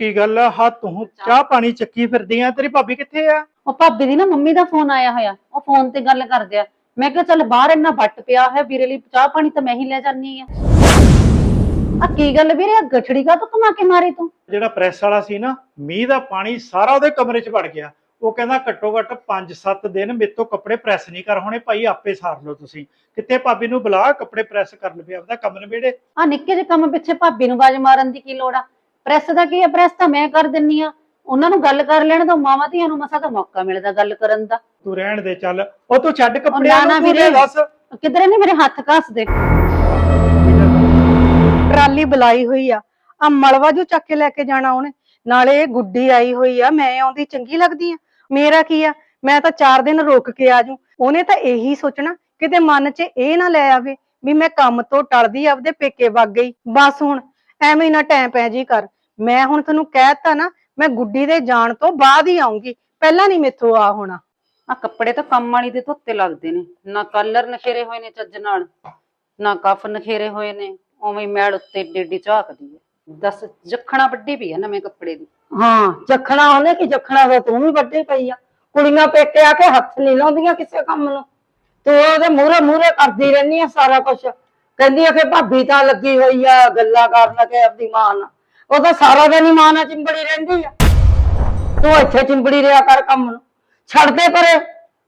ਕੀ ਗੱਲ ਆ? ਹਾ ਤੂੰ ਚਾਹ ਪਾਣੀ ਚੱਕੀ ਫਿਰਦੀ ਆ? ਤੇਰੀ ਭਾਬੀ ਕਿੱਥੇ ਆ? ਉਹ ਭਾਬੀ ਦੀ ਨਾ ਮੰਮੀ ਦਾ ਫੋਨ ਆਇਆ ਹੋਇਆ। ਉਹ ਫੋਨ ਤੇ ਗੱਲ ਕਰਦੇ ਆ। ਮੈਂ ਕਿਹਾ ਚੱਲ ਬਾਹਰ ਇੰਨਾ ਵੱਟ ਪਿਆ ਹੈ ਵੀਰੇ ਲਈ ਚਾਹ ਪਾਣੀ ਤਾਂ ਮੈਂ ਹੀ ਲੈ ਜਾਨੀ ਆ। ਆ ਕੀ ਗੱਲ ਵੀਰੇ ਆ ਗਠੜੀ ਕਾ ਤੂੰ ਕਮਾ ਕੇ ਮਾਰੀ ਤੂੰ? ਜਿਹੜਾ ਪ੍ਰੈਸ ਵਾਲਾ ਸੀ ਨਾ ਮੀਂਹ ਦਾ ਪਾਣੀ ਸਾਰਾ ਉਹਦੇ ਕਮਰੇ 'ਚ ਵੜ ਗਿਆ। ਉਹ ਕਹਿੰਦਾ ਘੱਟੋ ਘੱਟ 5-7 ਦਿਨ ਮੇਰੇ ਤੋਂ ਕੱਪੜੇ ਪ੍ਰੈਸ ਨਹੀਂ ਕਰ ਹੋਣੇ ਭਾਈ ਆਪੇ ਸਾਰ ਲਓ ਤੁਸੀਂ। ਕਿੱਥੇ ਭਾਬੀ ਨੂੰ ਬੁਲਾ ਕੱਪੜੇ ਪ੍ਰੈਸ ਕਰ ਲਵੇ ਆਪਦਾ ਕੰਮ ਨਵੇੜੇ ਆ ਨਿੱਕੇ ਜਿਹੇ ਕੰਮ ਪਿੱਛੇ ਭਾਬੀ ਨੂੰ ਬਾਜ ਮਾਰਨ ਦੀ ਕੀ ਲੋੜ ਆ? ਪ੍ਰੈਸ ਦਾ ਕੀ ਆ ਪ੍ਰੈਸ ਤਾਂ ਮੈਂ ਕਰ ਦਿੰਨੀ ਆ। ਉਹਨਾਂ ਨੂੰ ਗੱਲ ਕਰ ਲੈਣ ਤੋਂ ਮਾਵਾਂ ਧੀਆਂ ਨੂੰ ਮਸਾ ਤਾਂ ਮੌਕਾ ਮਿਲਦਾ ਗੱਲ ਕਰਨ ਦਾ। ਤੂੰ ਰਹਿਣ ਦੇ ਚੱਲ। ਉਹ ਤੂੰ ਛੱਡ ਕੱਪੜਿਆਂ ਨਾ ਨੂੰ ਤੂੰ ਵੀਰੇ। ਦੱਸ। ਕਿਧਰੇ ਨੇ ਮੇਰੇ ਹੱਥ ਘਸ ਦੇ। ਟਰਾਲੀ ਬੁਲਾਈ ਹੋਈ ਆ। ਆ ਮਲਵਾ ਜੋ ਚੱਕ ਕੇ ਲੈ ਕੇ ਜਾਣਾ ਉਹਨੇ। ਨਾਲੇ ਇਹ ਗੁੱਡੀ ਆਈ ਹੋਈ ਆ ਮੈਂ ਆਉਂਦੀ ਚੰਗੀ ਲੱਗਦੀ ਆ। ਮੇਰਾ ਕੀ ਆ? ਮੈਂ ਤਾਂ 4 ਦਿਨ ਰੁਕ ਕੇ ਆਜੂ ਉਹਨੇ ਤਾਂ ਇਹੀ ਸੋਚਣਾ ਕਿਤੇ ਮਨ 'ਚ ਇਹ ਨਾ ਲੈ ਆਵੇ ਵੀ ਮੈਂ ਕੰਮ ਤੋਂ ਟਲਦੀ ਆਪਦੇ ਪੇਕੇ ਵਗ ਗਈ। ਬਸ ਹੁਣ ਐਵੇਂ ਹੀ ਨਾ ਟੈਂ ਪੈ ਜੀ ਕਰ। ਮੈਂ ਹੁਣ ਤੈਨੂੰ ਕਹਿਤਾ ਨਾ ਮੈਂ ਗੁੱਡੀ ਦੇ ਜਾਣ ਤੋਂ ਬਾਅਦ ਹੀ ਆਉਂਗੀ ਪਹਿਲਾਂ ਨਹੀਂ ਮੇਥੋਂ ਆ ਹੋਣਾ। ਆ ਕੱਪੜੇ ਤਾਂ ਕੰਮ ਵਾਲੀ ਦੇ ਧੁੱਤੇ ਲੱਗਦੇ ਨੇ। ਨਾ ਕਲਰ ਨਖੇਰੇ ਹੋਏ ਨੇ ਚੱਜ ਨਾਲ ਨਾ ਕਫ ਨਖੇਰੇ ਹੋਏ ਨੇ। ਉਵੇਂ ਮੈਲ ਉੱਤੇ ਡੇਡੀ ਝਾਕਦੀ ਹੈ। ਦੱਸ ਜਖਣਾ ਵੱਡੀ ਪਈ ਆ ਨਵੇਂ ਕੱਪੜੇ ਦੀ। ਹਾਂ ਜਖਣਾ ਉਹਨੇ ਕਿ ਜਖਣਾ ਵੇ ਤੂੰ ਵੀ ਵੱਡੇ ਪਈ ਆ। ਕੁੜੀਆਂ ਪੇਕੇ ਆ ਕੇ ਹੱਥ ਨਹੀਂ ਲਾਉਂਦੀਆਂ ਕਿਸੇ ਕੰਮ ਨੂੰ। ਤੂੰ ਉਹਦੇ ਮੂਹਰੇ ਮੂਹਰੇ ਕਰਦੀ ਰਹਿੰਦੀ ਆ ਸਾਰਾ ਕੁਝ ਕਹਿੰਦੀ ਆ ਕਿ ਭਾਬੀ ਤਾਂ ਲੱਗੀ ਹੋਈ ਆ ਗੱਲਾਂ ਕਰਨ ਕੇ ਆਪਦੀ ਮਾਂ ਨਾਲ। ਉਹ ਤਾਂ ਸਾਰਾ ਦਿਨ ਹੀ ਮਾਂ ਨਾਲ ਚਿੰਬੜੀ ਰਹਿੰਦੀ ਆ। ਤੂੰ ਇੱਥੇ ਚਿੰਬੜੀ ਰਿਹਾ ਕਰ ਕੰਮ ਨੂੰ। ਛੱਡ ਦੇ ਪਰੇ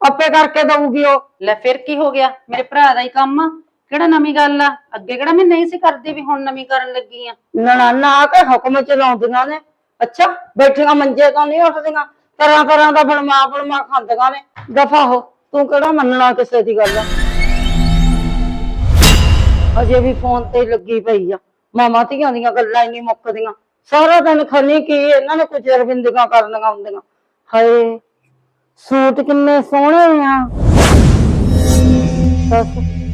ਆਪੇ ਕਰਕੇ ਦਊਗੀ ਉਹ। ਲੈ ਫਿਰ ਕੀ ਹੋ ਗਿਆ? ਮੇਰੇ ਭਰਾ ਦਾ ਹੀ ਕੰਮ ਆ। ਕਿਹੜਾ ਨਵੀਂ ਗੱਲ ਆ? ਅੱਗੇ ਕਿਹੜਾ ਮੈਂ ਨਹੀਂ ਸੀ ਕਰਦੀ ਵੀ ਹੁਣ ਨਵੀਂ ਕਰਨ ਲੱਗੀ ਆ। ਨਨਾਨਾ ਆ ਕੇ ਹੁਕਮ ਚਲਾਉਂਦੀਆਂ ਨੇ। ਅੱਛਾ ਬੈਠੀਆਂ ਮੰਜੇ ਤੋਂ ਨਹੀਂ ਉੱਠਦੀਆਂ। ਤਰ੍ਹਾਂ ਤਰ੍ਹਾਂ ਦਾ ਬਣਮਾ ਬਣਮਾ ਖਾਂਦੀਆਂ ਨੇ। ਦਫਾ ਹੋ। ਤੂੰ ਕਿਹੜਾ ਮੰਨਣਾ ਕਿਸੇ ਦੀ ਗੱਲ ਅਜੇ ਵੀ ਫੋਨ ਤੇ ਲੱਗੀ ਪਈ ਆ। ਮਾਮਾ ਧੀਆਂ ਦੀਆਂ ਗੱਲਾਂ ਹੀ ਨਹੀਂ ਮੁੱਕਦੀਆਂ। ਸਾਰਾ ਦਿਨ ਖਨੀ ਕੀ ਇਹਨਾਂ ਨੇ ਕੁਝ ਰਵਿੰਦੀਆਂ ਕਰਨੀਆਂ ਹੁੰਦੀਆਂ। ਹਾਏ ਸੂਟ ਕਿੰਨੇ ਸੋਹਣੇ ਆ।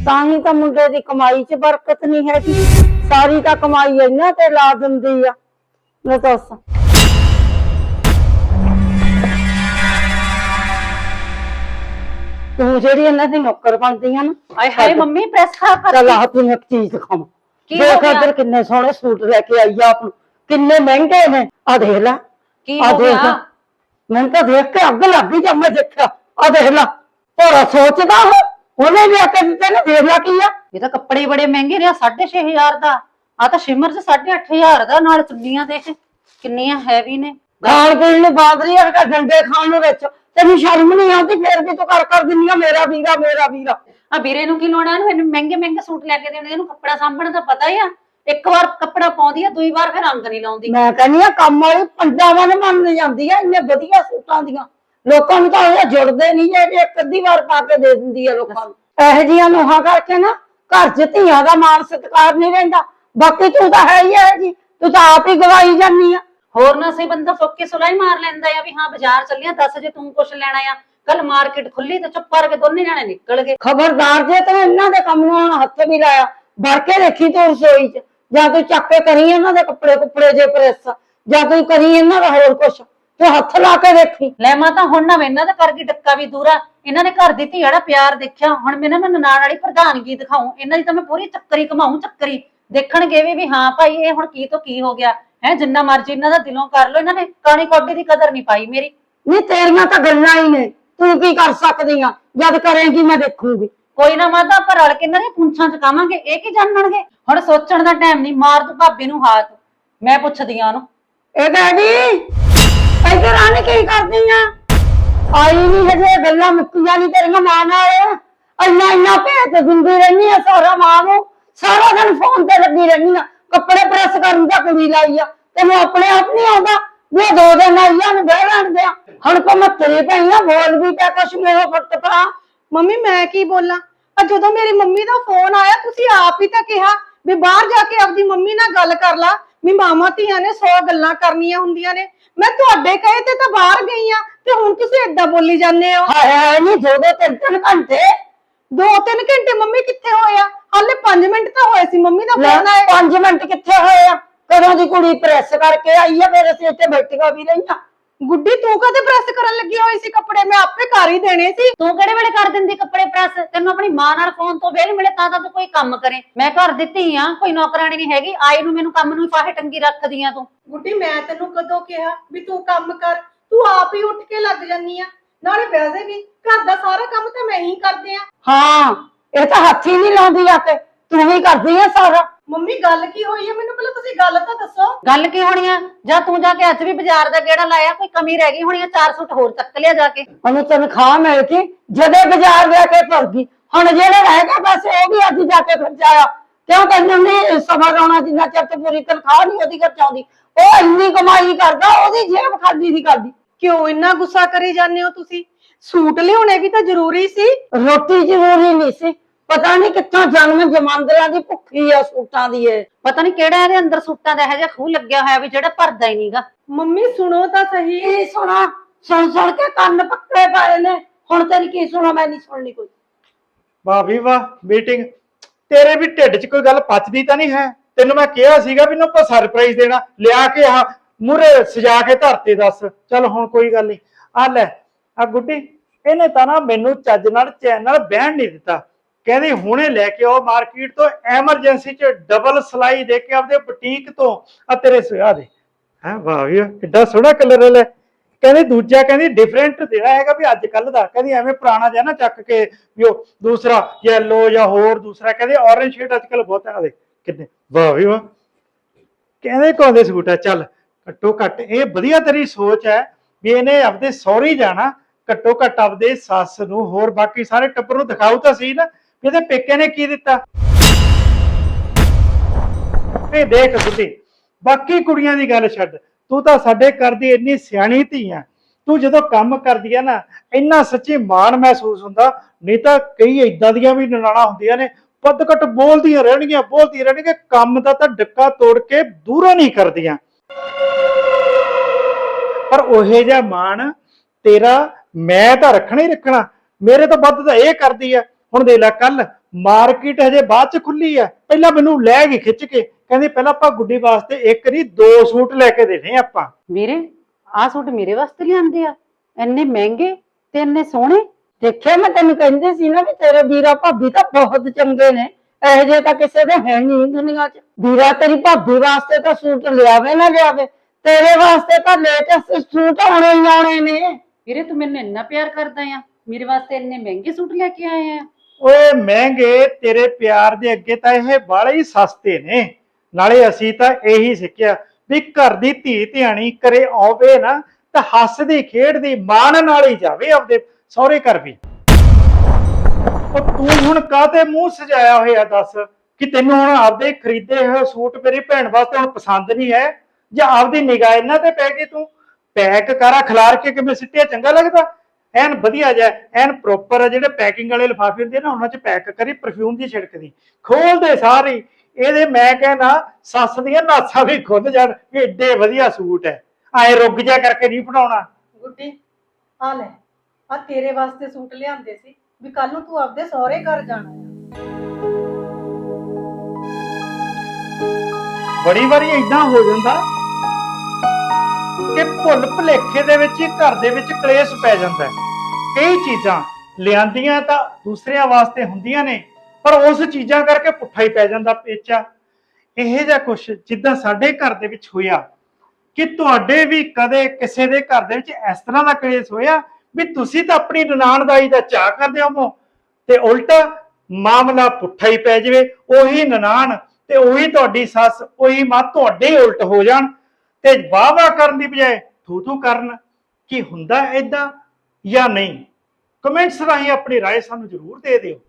ਤਾਂ ਹੀ ਤਾਂ ਮੁੰਡੇ ਦੀ ਕਮਾਈ 'ਚ ਬਰਕਤ ਨਹੀਂ ਹੈਗੀ। ਸਾਰੀ ਤਾਂ ਕਮਾਈ ਇਹਨਾਂ ਤੇ ਲਾ ਦਿੰਦੀ ਆ। ਲੈ ਦੱਸ। ਤੂੰ ਜਿਹੜੀ ਇਹਨਾਂ ਦੀ ਨੌਕਰ ਬਣਦੀ ਆ ਨਾ ਆਏ ਹਾਏ ਮੰਮੀ ਪ੍ਰੈਸ ਖਾ ਕਰ ਚੱਲ ਆ ਤੈਨੂੰ ਇੱਕ ਚੀਜ਼ ਦਿਖਾਵਾਂ। ਕੀ ਹੋ ਦੇਖ ਗਿਆ? ਇੱਧਰ ਕਿੰਨੇ ਸੋਹਣੇ ਸੂਟ ਲੈ ਕੇ ਆਈ ਆ ਆਪ ਨੂੰ। ਕਿੰਨੇ ਮਹਿੰਗੇ ਨੇ। ਆ ਦੇਖ ਲੈ। ਕੀ ਆ ਹੋ ਦੇਖ ਗਿਆ? ਮੈਨੂੰ ਤਾਂ ਦੇਖ ਕੇ ਅੱਗ ਲੱਗ ਗਈ ਜਦ ਮੈਂ ਦੇਖਿਆ। ਆ ਦੇਖ ਲੈ। ਭੋਰਾ ਸੋਚਦਾ ਉਹ। ਉਹਨੇ ਵੀ ਆ ਕੇ ਦਿੱਤੇ ਨੇ ਦੇਖ ਲੈ ਕੀ ਆ। ਇਹ ਤਾਂ ਕੱਪੜੇ ਬੜੇ ਮਹਿੰਗੇ ਨੇ ਆ 6500 ਦਾ। ਆ ਤਾਂ ਸ਼ਿਮਰ ਚ 8500 ਦਾ ਨਾਲ ਚੁੰਨੀਆਂ ਦੇਖ। ਕਿੰਨੀਆਂ ਹੈਵੀ ਨੇ। ਖਾਣ ਪੀਣ ਨੂੰ ਬਾਦਰੀ ਆ ਡੰਡੇ ਖਾਣ ਨੂੰ ਵਿੱਚ। ਤੈਨੂੰ ਸ਼ਰਮ ਨਹੀਂ ਆਉਂਦੀ ਫੇਰ ਵੀ ਤੂੰ ਕਰ ਕਰ ਦਿੰਦੀ ਆ ਮੇਰਾ ਵੀਰਾ ਮੇਰਾ ਵੀਰਾ। ਆ ਵੀਰੇ ਨੂੰ ਕੀ ਲੋੜ ਆ? ਇਹਨੂੰ ਮਹਿੰਗੇ ਮਹਿੰਗੇ ਸੂਟ ਲੈ ਕੇ ਦੇਣੇ ਇਹਨੂੰ ਕੱਪੜਾ ਸਾਂਭਣ ਦਾ ਪਤਾ ਹੀ ਆ। ਇੱਕ ਵਾਰ ਕੱਪੜਾ ਪਾਉਂਦੀ ਆ ਦੂਈ ਵਾਰ ਫਿਰ ਰੰਗ ਨਹੀਂ ਲਾਉਂਦੀ। ਮੈਂ ਕਹਿੰਦੀ ਆ ਕੰਮ ਵਾਲੀ ਪੰਜਾਬਾਂ ਨੇ ਮੰਨ ਜਾਂਦੀ ਆ ਇੰਨੇ ਵਧੀਆ ਸੂਟਾਂ ਦੀਆਂ। ਲੋਕਾਂ ਨੂੰ ਤਾਂ ਇਹ ਜੁੜਦੇ ਨਹੀਂ ਜੇ ਇੱਕ ਅੱਧੀ ਵਾਰ ਪਾ ਕੇ ਦੇ ਦਿੰਦੀ ਆ ਲੋਕਾਂ ਨੂੰ। ਇਹੋ ਜਿਹੀਆਂ ਨੋਹਾਂ ਕਰਕੇ ਨਾ ਘਰ 'ਚ ਧੀਆਂ ਦਾ ਮਾਣ ਸਤਿਕਾਰ ਨਹੀਂ ਰਹਿੰਦਾ। ਬਾਕੀ ਤੂੰ ਤਾਂ ਹੈ ਹੀ ਹੈ ਜੀ ਤੂੰ ਤਾਂ ਆਪ ਹੀ ਗਵਾਈ ਜਾਂਦੀ ਆ। ਹੋਰ ਨਾ ਸਹੀ ਬੰਦਾ ਫੁੱਕ ਕੇ ਸੁਲਾਈ ਮਾਰ ਲੈਂਦਾ ਆ ਵੀ ਹਾਂ ਬਾਜ਼ਾਰ ਚੱਲਿਆ ਦੱਸ ਜੇ ਤੂੰ ਕੁਛ ਲੈਣਾ ਆ। ਕੱਲ ਮਾਰਕੀਟ ਖੁੱਲੀ ਤੇ ਚੁੱਪ ਕਰਕੇ ਦੋਨੇ ਜਾਣੇ ਨਿਕਲ ਗਏ। ਖਬਰਦਾਰ ਜੇ ਤੂੰ ਇਹਨਾਂ ਦੇ ਕੰਮ ਨੂੰ ਹੁਣ ਹੱਥ ਵੀ ਲਾਇਆ ਵੜ ਕੇ ਦੇਖੀ ਤੂੰ ਰਸੋਈ 'ਚ। ਜਾਂ ਤੂੰ ਚੱਕ ਕੇ ਕਰੀ ਇਹਨਾਂ ਦੇ ਕੱਪੜੇ ਕੁੱਪੜੇ ਜੇ ਪ੍ਰੈਸ। ਜਾਂ ਤੂੰ ਕਰੀ ਇਹਨਾਂ ਦਾ ਹੋਰ ਕੁਛ। ਤੂੰ ਹੱਥ ਲਾ ਕੇ ਦੇਖੀ। ਲੈ ਮਾਂ ਤਾਂ ਹੁਣ ਨਾ ਇਹਨਾਂ ਦਾ ਕਰ ਗਈ ਡੱਕਾ ਵੀ ਦੂਰਾ ਇਹਨਾਂ ਨੇ ਘਰ ਦੀ ਧੀ ਜਿਹੜਾ ਪਿਆਰ ਦੇਖਿਆ। ਹੁਣ ਮੈਂ ਨਾ ਮੈਂ ਨਨਾਣ ਵਾਲੀ ਪ੍ਰਧਾਨਗੀ ਦਿਖਾਉਂ। ਇਹਨਾਂ ਦੀ ਤਾਂ ਮੈਂ ਪੂਰੀ ਚੱਕਰੀ ਕਮਾਉਂ ਚੱਕਰੀ। ਦੇਖਣਗੇ ਵੀ ਵੀ ਹਾਂ ਭਾਈ ਇਹ ਹੁਣ ਕੀ ਤੋਂ ਕੀ ਹੋ ਗਿਆ। ਹੈ ਜਿੰਨਾ ਮਰਜ਼ੀ ਇਹਨਾਂ ਦਾ ਦਿਲੋਂ ਕਰ ਲੋ ਇਹਨਾਂ ਨੇ ਕਾਣੀ ਕੋਡੀ ਦੀ ਕਦਰ ਨਹੀਂ ਪਾਈ ਮੇਰੀ। ਨਹੀਂ ਤੇਰੀਆਂ ਤਾਂ ਗੱਲਾਂ ਹੀ ਨੇ। ਤੂੰ ਕੀ ਕਰ ਸਕਦੀ ਆ? ਜਦ ਕਰੇਂਗੀ ਮੈਂ ਦੇਖੂੰਗੀ। ਕੋਈ ਨਾ ਮਾਤਾ ਆਪਾਂ ਰਲ ਕੇ ਇਹਨਾਂ ਦੀਆਂ ਪੁੰਛਾਂ ਚਕਾਵਾਂਗੇ ਇਹ ਕੀ ਜਾਣਨਗੇ? ਹੁਣ ਸੋਚਣ ਦਾ ਟਾਈਮ ਨਹੀਂ ਮਾਰ ਤੂੰ ਭਾਬੀ ਨੂੰ ਹਾਥ ਮੈਂ ਪੁੱਛਦੀ ਆ ਉਹਨੂੰ। ਇਹ ਡੈਡੀ ਇੱਧਰ ਆਣ ਕੀ ਕਰਦੀ ਆ? ਆਈ ਨਹੀਂ ਹਜੇ ਗੱਲਾਂ ਮੁੱਕੀਆਂ ਨਹੀਂ ਤੇਰੀਆਂ ਮਾਂ ਨਾਲ। ਇੰਨਾ ਇੰਨਾ ਭੇਤ ਦਿੰਦੀ ਰਹਿੰਦੀ ਆ ਸਾਰਾ ਮਾਂ ਨੂੰ। ਸਾਰਾ ਦਿਨ ਫੋਨ ਤੇ ਲੱਗੀ ਰਹਿੰਦੀ ਆ। ਕੱਪੜੇ ਪ੍ਰੈਸ ਕਰਨ ਦਾ ਕੁੜੀ ਲਾਈ ਆ। ਤੈਨੂੰ ਆਪਣੇ ਆਪ ਨਹੀਂ ਆਉਂਦਾ। ਵੀ ਦੋ ਦਿਨ ਆਈਆਂ ਨੂੰ ਬਹਿ ਲੈਣ ਦਿਆ। ਹੁਣ ਕੋ ਮੈਂ ਤੇਰੇ ਪਈ ਆ ਬੋਲ ਵੀ ਪਿਆ ਕੁਛ ਮੇਰੇ ਫੁੱਟ ਪਾ। ਮੰਮੀ ਮੈਂ ਕੀ ਬੋਲਾਂ? ਆ ਜਦੋਂ ਮੇਰੀ ਮੰਮੀ ਦਾ ਫੋਨ ਆਇਆ ਤੁਸੀਂ ਆਪ ਹੀ ਤਾਂ ਕਿਹਾ ਵੀ ਬਾਹਰ ਜਾ ਕੇ ਆਪਦੀ ਮੰਮੀ ਨਾਲ ਗੱਲ ਕਰ ਲਾ। ਵੀ ਮਾਮਾ ਧੀਆਂ ਨੇ 100 ਗੱਲਾਂ ਕਰਨੀਆਂ ਹੁੰਦੀਆਂ ਨੇ। ਮੈਂ ਤੁਹਾਡੇ ਕਹੇ ਤੇ ਤਾਂ ਬਾਹਰ ਗਈ ਆ ਤੇ ਹੁਣ ਤੁਸੀਂ ਏਦਾਂ ਬੋਲੀ ਜਾਂਦੇ ਹੋ? ਹਾਏ ਹਾਏ ਨਹੀਂ ਦੋ ਦੋ ਤਿੰਨ ਤਿੰਨ ਘੰਟੇ। ਦੋ ਤਿੰਨ ਘੰਟੇ ਮੰਮੀ ਕਿੱਥੇ ਹੋਏ ਆ? ਹਾਲੇ 5 ਮਿੰਟ ਤਾਂ ਹੋਏ ਸੀ ਮੰਮੀ ਦਾ ਫੋਨ ਆਇਆ 5 ਮਿੰਟ ਕਿੱਥੇ ਹੋਏ ਆ? ਕਦੋਂ ਦੀ ਕੁੜੀ ਪ੍ਰੈਸ ਕਰਕੇ ਆਈ ਆ ਮੇਰੇ ਸਿਰ ਤੇ ਬੈਠੀਆਂ ਵੀ ਰਹੀਆਂ। ਗੁੱਡੀ ਤੂੰ ਕਦੇ ਪ੍ਰੈਸ ਕਰਨ ਲੱਗੀ ਹੋਈ ਸੀ ਕੱਪੜੇ? ਮੈਂ ਆਪੇ ਕਰ ਹੀ ਦੇਣੇ ਸੀ। ਤੂੰ ਕਿਹੜੇ ਵੇਲੇ ਕਰ ਦਿੰਦੀ ਕੱਪੜੇ ਪ੍ਰੈਸ ਤੈਨੂੰ ਆਪਣੀ ਮਾਂ ਨਾਲ ਫੋਨ ਤੋਂ ਵੇਲ ਮਿਲੇ ਤਾਂ ਤਾਂ ਤੂੰ ਕੋਈ ਕੰਮ ਕਰੇ। ਮੈਂ ਘਰ ਦਿੱਤੀ ਆ ਕੋਈ ਨੌਕਰਾਨੀ ਨਹੀਂ ਹੈਗੀ। ਆਈ ਨੂੰ ਮੈਨੂੰ ਕੰਮ ਨੂੰ ਫਾਹੇ ਟੰਗੀ ਰੱਖਦੀ ਆ ਤੂੰ। ਗੁੱਡੀ ਮੈਂ ਤੈਨੂੰ ਕਦੋਂ ਕਿਹਾ ਵੀ ਤੂੰ ਕੰਮ ਕਰ? ਤੂੰ ਆਪ ਹੀ ਉੱਠ ਕੇ ਲੱਗ ਜੰਨੀ ਆ। ਨਾਲੇ ਵੈਸੇ ਵੀ ਘਰ ਦਾ ਸਾਰਾ ਕੰਮ ਤਾਂ ਮੈਂ ਹੀ ਕਰਦੇ ਆ। ਹਾਂ ਇਹ ਤਾਂ ਹੱਥ ਹੀ ਨਹੀਂ ਲਾਉਂਦੀ ਆ ਕੇ ਤੂੰ ਹੀ ਕਰਦੀ ਆ ਸਾਰਾ। ਮੰਮੀ ਗੱਲ ਕੀ ਹੋਈ ਹੈ ਮੈਨੂੰ ਪਹਿਲਾਂ ਤੁਸੀਂ ਗੱਲ ਤਾਂ ਦੱਸੋ। ਗੱਲ ਕੀ ਹੋਣੀ ਆ? ਜਾਂ ਤੂੰ ਜਾ ਕੇ ਅੱਜ ਵੀ ਬਾਜ਼ਾਰ ਦਾ ਗੇੜਾ ਲਾਇਆ? ਕੋਈ ਕਮੀ ਰਹਿ ਗਈ ਹੋਣੀ ਆ? ਚਾਰ ਸੂਟ ਹੋਰ ਚੱਕ ਲਿਆ ਜਾ ਕੇ। ਉਹਨੂੰ ਤਨਖਾਹ ਮਿਲ ਗਈ। ਜਦੇ ਬਾਜ਼ਾਰ ਜਾ ਕੇ ਭਰ ਗਈ। ਹੁਣ ਜਿਹੜੇ ਰਹਿ ਗਏ ਬਸ ਉਹ ਵੀ ਅੱਜ ਜਾ ਕੇ ਫਿਰ ਜਾਇਆ। ਕਿਉਂ ਤੈਨੂੰ ਨਹੀਂ ਸਬਰ ਆਉਣਾ ਜਿੰਨਾ ਚਿਰ ਤੇ ਪੂਰੀ ਤਨਖਾਹ ਨਹੀਂ ਉਹਦੀ ਘਰ ਚਾਉਂਦੀ ਉਹ ਇੰਨੀ ਕਮਾਈ ਕਰਦਾ ਉਹਦੀ ਜੇਬ ਖਾਲੀ ਦੀ ਕਰਦੀ। ਕਿਉਂ ਇੰਨਾ ਗੁੱਸਾ ਕਰੀ ਜਾਂਦੇ ਹੋ ਤੁਸੀਂ? ਸੂਟ ਲਿਆਉਣੇ ਵੀ ਤਾਂ ਜ਼ਰੂਰੀ ਸੀ। ਰੋਟੀ ਜ਼ਰੂਰੀ ਨਹੀਂ ਸੀ। ਪਤਾ ਨਹੀਂ ਕਿੱਥੋਂ ਜਨਮ ਜਮਾਂਦਰਾਂ ਦੀ ਭੁੱਖੀ ਆ ਸੂਟਾਂ ਦੀ ਇਹ। ਪਤਾ ਨਹੀਂ ਕਿਹੜਾ ਇਹਦੇ ਅੰਦਰ ਸੂਟਾਂ ਦਾ ਇਹੋ ਜਿਹਾ ਖੂਹ ਲੱਗਿਆ ਹੋਇਆ ਵੀ ਜਿਹੜਾ ਭਰਦਾ ਹੀ ਨਹੀਂਗਾ ਮੰਮੀ ਸੁਣੋ ਤਾਂ ਸਹੀ। ਕੀ ਸੁਣਾ? ਸੁਣ ਸੁਣ ਕੇ ਕੰਨ ਪੱਕੇ ਪਏ ਨੇ। ਹੁਣ ਤੇਰੀ ਕੀ ਸੁਣਾ? ਮੈਂ ਨਹੀਂ ਸੁਣਨੀ ਕੋਈ। ਵਾਹ ਵੀ ਵਾਹ ਮੀਟਿੰਗ ਤੇਰੇ ਵੀ ਢਿੱਡ 'ਚ ਕੋਈ ਗੱਲ ਪਚਦੀ ਤਾਂ ਨਹੀਂ ਹੈ? ਤੈਨੂੰ ਮੈਂ ਕਿਹਾ ਸੀਗਾ ਵੀ ਇਹਨੂੰ ਆਪਾਂ ਸਰਪ੍ਰਾਈਜ਼ ਦੇਣਾ। ਲਿਆ ਕੇ ਆ ਮੂਰੇ ਸਜਾ ਕੇ ਧਰਤੇ ਦੱਸ। ਚੱਲ ਹੁਣ ਕੋਈ ਗੱਲ ਨਹੀਂ। ਆ ਲੈ ਆ ਗੁੱਡੀ ਇਹਨੇ ਤਾਂ ਨਾ ਮੈਨੂੰ ਚੱਜ ਨਾਲ ਚੈਨ ਨਾਲ ਬਹਿਣ ਨਹੀਂ ਦਿੱਤਾ। ਕਹਿੰਦੀ ਹੁਣੇ ਲੈ ਕੇ ਆਓ ਮਾਰਕੀਟ ਤੋਂ, ਐਮਰਜੈਂਸੀ 'ਚ ਡਬਲ ਸਲਾਈ ਦੇ ਕੇ ਆਪਦੇ ਬੁਟੀਕ ਤੋਂ। ਆ ਤੇਰੇ ਸੁਆ ਦੇ ਹੈ, ਵਾਹ ਵੀ ਕਿੱਡਾ ਸੋਹਣਾ ਕਲਰ ਲੈ। ਕਹਿੰਦੀ ਦੂਜਾ ਕਹਿੰਦੀ ਡਿਫਰੈਂਟ ਦੇਣਾ ਹੈਗਾ ਵੀ ਅੱਜ ਕੱਲ ਦਾ। ਕਹਿੰਦੀ ਐਵੇਂ ਪੁਰਾਣਾ ਜਿਹਾ ਨਾ ਚੱਕ ਕੇ ਵੀ ਉਹ ਦੂਸਰਾ ਯੈਲੋ ਜਾਂ ਹੋਰ ਦੂਸਰਾ, ਕਹਿੰਦੇ orange ਸ਼ੇਡ ਅੱਜ ਕੱਲ ਬਹੁਤ ਆ ਦੇ ਕਿੰਨੇ, ਵਾਹ ਵੀ ਵਾਹ ਕਹਿੰਦੇ ਕੋਂਦੇ ਸੂਟ ਆ ਚੱਲ ਘੱਟੋ ਘੱਟ ਇਹ ਵਧੀਆ ਤੇਰੀ ਸੋਚ ਹੈ ਵੀ ਇਹਨੇ ਆਪਦੇ ਸਹੁਰੀ ਜਾਣਾ, ਘੱਟੋ ਘੱਟ ਆਪਦੇ ਸੱਸ ਨੂੰ, ਹੋਰ ਬਾਕੀ ਸਾਰੇ ਟੱਬਰ ਨੂੰ ਦਿਖਾਉ ਤਾਂ ਸਹੀ ਨਾ। ਵੀ ਇਹਦੇ ਪੇਕੇ ਨੇ ਕੀ ਦਿੱਤਾ? ਇਹ ਦੇਖ ਬੁੱਢੀ ਬਾਕੀ ਕੁੜੀਆਂ ਦੀ ਗੱਲ ਛੱਡ। ਤੂੰ ਤਾਂ ਸਾਡੇ ਘਰ ਦੀ ਇੰਨੀ ਸਿਆਣੀ ਧੀ ਆ। ਤੂੰ ਜਦੋਂ ਕੰਮ ਕਰਦੀ ਆ ਨਾ, ਇੰਨਾ ਸੱਚੀ ਮਾਣ ਮਹਿਸੂਸ ਹੁੰਦਾ। ਨਹੀਂ ਤਾਂ ਕਈ ਇਦਾਂ ਦੀਆਂ ਵੀ ਨਨਾਣਾ ਹੁੰਦੀਆਂ ਨੇ ਪੱਦ ਘੱਟ ਬੋਲਦੀਆਂ ਰਹਿਣਗੀਆਂ ਬੋਲਦੀਆਂ ਰਹਿਣਗੀਆਂ। ਕੰਮ ਦਾ ਤਾਂ ਡੱਕਾ ਤੋੜ ਕੇ ਦੂਰੋਂ ਨਹੀਂ ਕਰਦੀਆਂ। ਪਰ ਉਹੇ ਜਿਹਾ ਮਾਣ ਤੇਰਾ ਮੈਂ ਤਾਂ ਰੱਖਣਾ ਹੀ ਰੱਖਣਾ। ਮੇਰੇ ਤੋਂ ਵੱਧ ਤਾਂ ਇਹ ਕਰਦੀ ਆ। ਹੁਣ ਦੇਖ ਲੈ ਕੱਲ ਮਾਰਕੀਟ ਹਜੇ ਬਾਅਦ ਚ ਖੁੱਲੀ ਆ। ਪਹਿਲਾਂ ਮੈਨੂੰ ਲੈ ਗਈ ਖਿੱਚ ਕੇ। ਕਹਿੰਦੀ ਪਹਿਲਾਂ ਆਪਾਂ ਗੁੱਡੀ ਵਾਸਤੇ ਇੱਕ ਨਹੀਂ ਦੋ ਸੂਟ ਲੈ ਕੇ ਦੇਣੇ ਆਪਾਂ। ਵੀਰੇ ਆਹ ਸੂਟ ਮੇਰੇ ਵਾਸਤੇ ਲਿਆਂਦੇ ਆ। ਇੰਨੇ ਮਹਿੰਗੇ ਤੇ ਇੰਨੇ ਸੋਹਣੇ। ਦੇਖਿਆ ਮੈਂ ਤੈਨੂੰ ਕਹਿੰਦੀ ਸੀ ਨਾ ਵੀ ਤੇਰੇ ਵੀਰਾ ਭਾਬੀ ਤਾਂ ਬਹੁਤ ਚੰਗੇ ਨੇ। ਇਹੋ ਜਿਹੇ ਤਾਂ ਕਿਸੇ ਦੇ ਹੈ ਨਹੀਂ ਦੁਨੀਆ 'ਚ। ਵੀਰਾ ਤੇਰੀ ਭਾਬੀ ਵਾਸਤੇ ਤਾਂ ਸੂਟ ਲਿਆਵੇ ਨਾ ਲਿਆਵੇ। ਤੇਰੇ ਵਾਸਤੇ ਤਾਂ ਲੇਟੈਸਟ ਸੂਟ ਆਉਣੇ ਹੀ ਆਉਣੇ ਨੇ। ਵੀਰੇ ਤੂੰ ਮੈਨੂੰ ਇੰਨਾ ਪਿਆਰ ਕਰਦਾ ਆ। ਮੇਰੇ ਵਾਸਤੇ ਇੰਨੇ ਮਹਿੰਗੇ ਸੂਟ ਲੈ ਕੇ ਆਏ ਆ। ਓਏ ਮਹਿੰਗੇ ਤੇਰੇ ਪਿਆਰ ਦੇ ਅੱਗੇ ਤਾਂ ਇਹ ਬਾਲੇ ਹੀ ਸਸਤੇ ਨੇ। ਨਾਲੇ ਅਸੀਂ ਤਾਂ ਇਹੀ ਸਿੱਖਿਆ ਵੀ ਘਰ ਦੀ ਧੀ ਧਿਆਣੀ ਕਰੇ ਆਵੇ ਨਾ, ਤਾਂ ਹੱਸਦੀ, ਖੇਡਦੀ, ਮਾਣ ਨਾਲ ਹੀ ਜਾਵੇ ਆਪਦੇ ਸਹੁਰੇ ਘਰ ਵੀ। ਉਹ ਤੂੰ ਹੁਣ ਕਾਹਤੇ ਮੂੰਹ ਸਜਾਇਆ ਹੋਇਆ ਦੱਸ? ਕਿ ਤੈਨੂੰ ਹੁਣ ਆਪਦੇ ਖਰੀਦੇ ਹੋਏ ਸੂਟ ਮੇਰੀ ਭੈਣ ਵਾਸਤੇ ਹੁਣ ਪਸੰਦ ਨਹੀਂ ਹੈ? ਜਾਂ ਆਪਦੀ ਨਿਗਾਹ ਇਹਨਾਂ ਤੇ ਪੈ ਗਈ ਤੂੰ? ਪੈਕ ਕਰਾ ਖਿਲਾਰ ਕੇ ਕਿਵੇਂ ਸਿੱਟਿਆ, ਚੰਗਾ ਲੱਗਦਾ? ਐਨ ਵਧੀਆ ਜਿਹਾ ਐਨ ਪ੍ਰੋਪਰ ਜਿਹੜੇ ਪੈਕਿੰਗ ਵਾਲੇ ਲਿਫਾਫੇ ਹੁੰਦੇ ਨਾ ਉਹਨਾਂ 'ਚ ਪੈਕ ਕਰੀ ਪਰਫਿਊਮ ਦੀ ਛਿੜਕਦੀ ਖੋਲਦੇ ਸਾਰੇ ਇਹਦੇ ਮੈਂ ਕਹਿੰਦਾ ਸੱਸ ਦੀਆਂ ਨਾਸਾਂ ਵੀ ਖੁੱਲ ਜਾਣ ਵੀ ਏਡੇ ਵਧੀਆ ਸੂਟ ਹੈ ਐ ਰੁੱਗ ਜਾ ਕਰਕੇ ਨਹੀਂ ਬਣਾਉਣਾ। ਗੁੱਡੀ ਆ ਲੈ ਆ ਤੇਰੇ ਵਾਸਤੇ ਸੂਟ ਲਿਆਂਦੇ ਸੀ ਵੀ ਕੱਲ ਨੂੰ ਤੂੰ ਆਪਦੇ ਸਹੁਰੇ ਘਰ ਜਾਣਾ ਬੜੀ ਵਾਰੀ ਇਦਾਂ ਹੋ ਜਾਂਦਾ ਕਿ ਭੁੱਲ ਭੁਲੇਖੇ ਦੇ ਵਿੱਚ ਹੀ ਘਰ ਦੇ ਵਿੱਚ ਕਲੇਸ਼ ਪੈ ਜਾਂਦਾ ਹੈ। ਕਈ ਚੀਜ਼ਾਂ ਲਿਆਂਦੀਆਂ ਤਾਂ ਦੂਸਰਿਆਂ ਵਾਸਤੇ ਹੁੰਦੀਆਂ ਨੇ, ਪਰ ਉਸ ਚੀਜ਼ਾਂ ਕਰਕੇ ਪੁੱਠਾ ਹੀ ਪੈ ਜਾਂਦਾ ਪੇਚਾ। ਇਹ ਜਿਹਾ ਕੁਛ ਜਿੱਦਾਂ ਸਾਡੇ ਘਰ ਦੇ ਵਿੱਚ ਹੋਇਆ, ਕਿ ਤੁਹਾਡੇ ਵੀ ਕਦੇ ਕਿਸੇ ਦੇ ਘਰ ਦੇ ਵਿੱਚ ਇਸ ਤਰ੍ਹਾਂ ਦਾ ਕਲੇਸ਼ ਹੋਇਆ ਵੀ ਤੁਸੀਂ ਤਾਂ ਆਪਣੀ ਨਨਾਣਦਾਈ ਦਾ ਚਾਹ ਕਰਦੇ ਹੋ ਤੇ ਉਲਟਾ ਮਾਮਲਾ ਪੁੱਠਾ ਹੀ ਪੈ ਜਾਵੇ, ਉਹੀ ਨਨਾਣ ਤੇ ਉਹੀ ਤੁਹਾਡੀ ਸੱਸ, ਉਹੀ ਮਾਂ ਤੁਹਾਡੇ ਹੀ ਉਲਟ ਹੋ ਜਾਣ। ਤੇ ਵਾਹ ਵਾਹ ਕਰਨ ਦੀ ਬਜਾਏ ਥੂ ਥੂ ਕਰਨ ਕੀ ਹੁੰਦਾ ਏਦਾਂ ਜਾਂ ਨਹੀਂ ਕਮੈਂਟਸ ਰਾਹੀਂ ਆਪਣੀ رائے ਸਾਨੂੰ ਜ਼ਰੂਰ ਦੇ ਦਿਓ